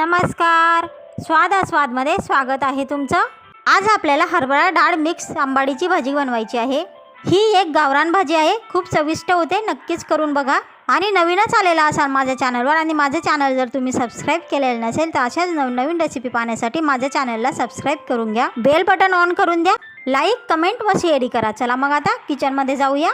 नमस्कार. स्वाद आस्वादमध्ये स्वागत आहे तुमचं. आज आपल्याला हरभरा डाळ मिक्स आंबाडीची भाजी बनवायची आहे. ही एक गावरान भाजी आहे. खूप चविष्ट होते. नक्कीच करून बघा. आणि नवीनच आलेला असाल माझ्या चॅनलवर आणि माझं चॅनल जर तुम्ही सबस्क्राईब केलेलं नसेल तर अशाच नवनवीन रेसिपी पाहण्यासाठी माझ्या चॅनलला सबस्क्राईब करून घ्या. बेल बटन ऑन करून द्या. लाईक कमेंट व शेअरी करा. चला मग आता किचनमध्ये जाऊया.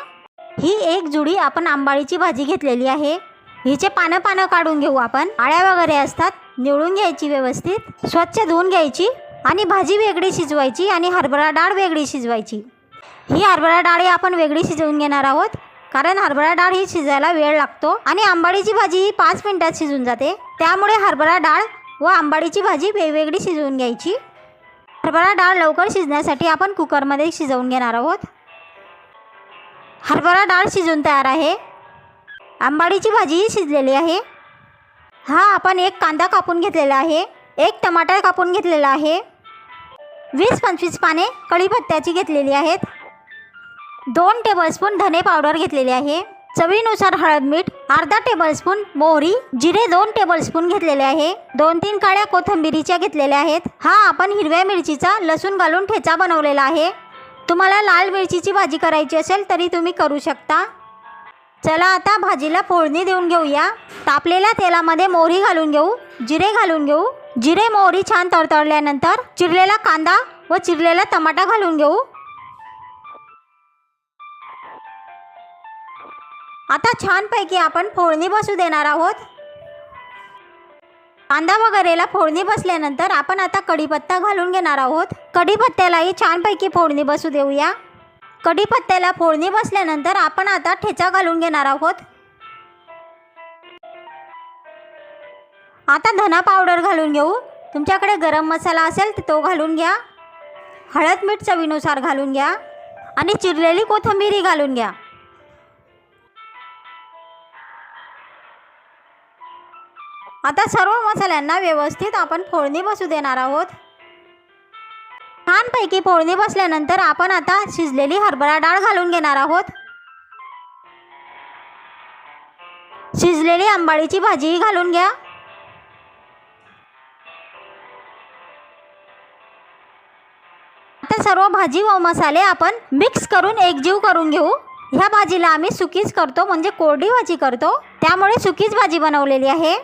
ही एक जुडी आपण आंबाडीची भाजी घेतलेली आहे. हिचे पानं पानं काढून घेऊ आपण. आळ्या वगैरे असतात. निवडून घ्यायची व्यवस्थित स्वच्छ धुवून घ्यायची आणि भाजी वेगळी शिजवायची आणि हरभरा डाळ वेगळी शिजवायची. ही हरभरा डाळ ही आपण वेगळी शिजवून घेणार आहोत कारण हरभरा डाळ ही शिजायला वेळ लागतो आणि आंबाडीची भाजी ही पाच मिनटात शिजून जाते. त्यामुळे हरभरा डाळ व आंबाडीची भाजी वेगवेगळी शिजवून घ्यायची. हरभरा डाळ लवकर शिजण्यासाठी आपण कुकरमध्ये शिजवून घेणार आहोत. हरभरा डाळ शिजून तयार आहे. आंबाडीची भाजीही शिजलेली आहे. हा आपण एक कांदा कापून घेतलेला आहे. एक टमाटर कापून घेतलेला आहे. वीस पंचवीस पाने कढीपत्त्याची घेतलेली आहेत. दोन टेबलस्पून धने पावडर घेतलेली आहे. चवीनुसार हळद मीठ अर्धा टेबलस्पून मोहरी जिरे दोन टेबलस्पून घेतलेले आहे. दोन तीन काळ्या कोथिंबिरीच्या घेतलेल्या आहेत. हा आपण हिरव्या मिरचीचा लसूण घालून ठेचा बनवलेला आहे. तुम्हाला लाल मिरचीची भाजी करायची असेल तरी तुम्ही करू शकता. चला आता भाजीला फोडणी देऊन घेऊया. तापलेल्या तेलामध्ये मोहरी घालून घेऊ जिरे घालून घेऊ. जिरे मोहरी छान तडतडल्यानंतर चिरलेला कांदा व चिरलेला टमाटा घालून घेऊ. आता छानपैकी आपण फोडणी बसू देणार आहोत. कांदा वगैरेला फोडणी बसल्यानंतर आपण आता कढीपत्ता घालून घेणार आहोत. कढीपत्त्यालाही छानपैकी फोडणी बसू देऊया. कढीपत्त्याला फोडणी बसल्यानंतर आपण आता ठेचा घालून घेणार आहोत. आता धना पावडर घालून घेऊ. तुमच्याकडे गरम मसाला असेल तर तो घालून घ्या. हळद मीठ चवीनुसार घालून घ्या. आणि चिरलेली कोथिंबीरी घालून घ्या. आता सर्व मसाल्यांना व्यवस्थित आपण फोडणी बसू देणार आहोत. छानपैकी फोडणी बसल्यानंतर आपण आता शिजलेली हरभरा डाळ घालून घेणार आहोत. शिजलेली आंबाडीची भाजीही घालून घ्या. आता सर्व भाजी व मसाले आपण मिक्स करून एकजीव करून घेऊ. ह्या भाजीला आम्ही सुकीच करतो म्हणजे कोरडी भाजी करतो. त्यामुळे सुकीच भाजी बनवलेली आहे.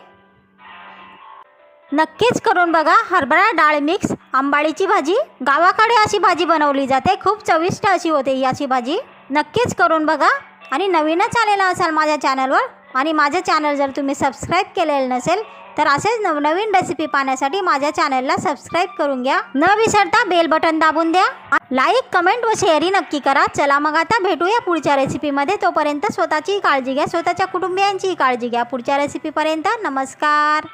नक्कीच करून बघा. हरभरा डाळ मिक्स आंबाडीची भाजी. गावाकडे अशी भाजी बनवली जाते. खूप चविष्ट अशी होते ही अशी भाजी. नक्कीच करून बघा. आणि नवीनच आलेला असाल माझ्या चॅनलवर आणि माझं चॅनल जर तुम्ही सबस्क्राईब केलेलं नसेल तर असेच नवनवीन रेसिपी पाहण्यासाठी माझ्या चॅनलला सबस्क्राईब करून घ्या. न विसरता बेल बटन दाबून द्या. लाईक कमेंट व शेअरही नक्की करा. चला मग आता भेटूया पुढच्या रेसिपीमध्ये तोपर्यंत स्वतःचीही काळजी घ्या. स्वतःच्या कुटुंबियांचीही काळजी घ्या. पुढच्या रेसिपीपर्यंत नमस्कार.